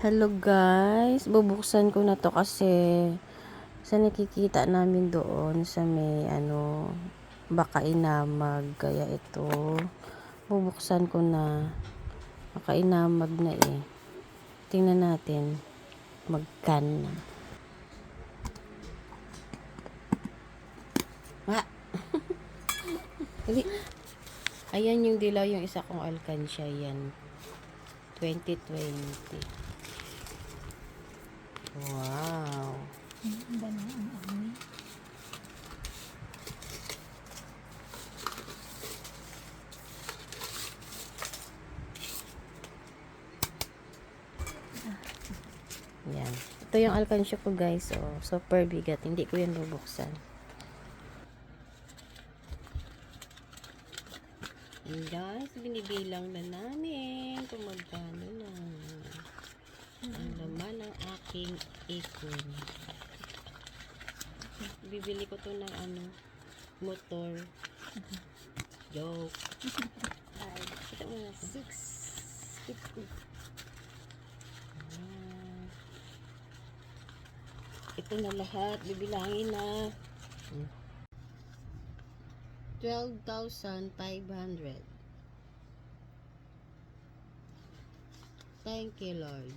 Hello guys, bubuksan ko na to kasi sa nakikita namin doon sa may ano baka inamag. Kaya ito bubuksan ko na. Baka inamag na eh. Tingnan natin magkan na. Ah ayan yung dilaw yung isa kong alkansya. Yan 2020 Wow. Yan. Ito yung alkansya ko guys. Oh, super bigat. Hindi ko yan bubuksan. Yan guys, binibilang na namin kung magkano na ang laman ng aking ikon. Bibili ko to ng ano, motor. Joke. Ay, kita mo na. 650. Ah. Ito na lahat. Bibilangin na. Hmm. 12,500. Thank you, Lord.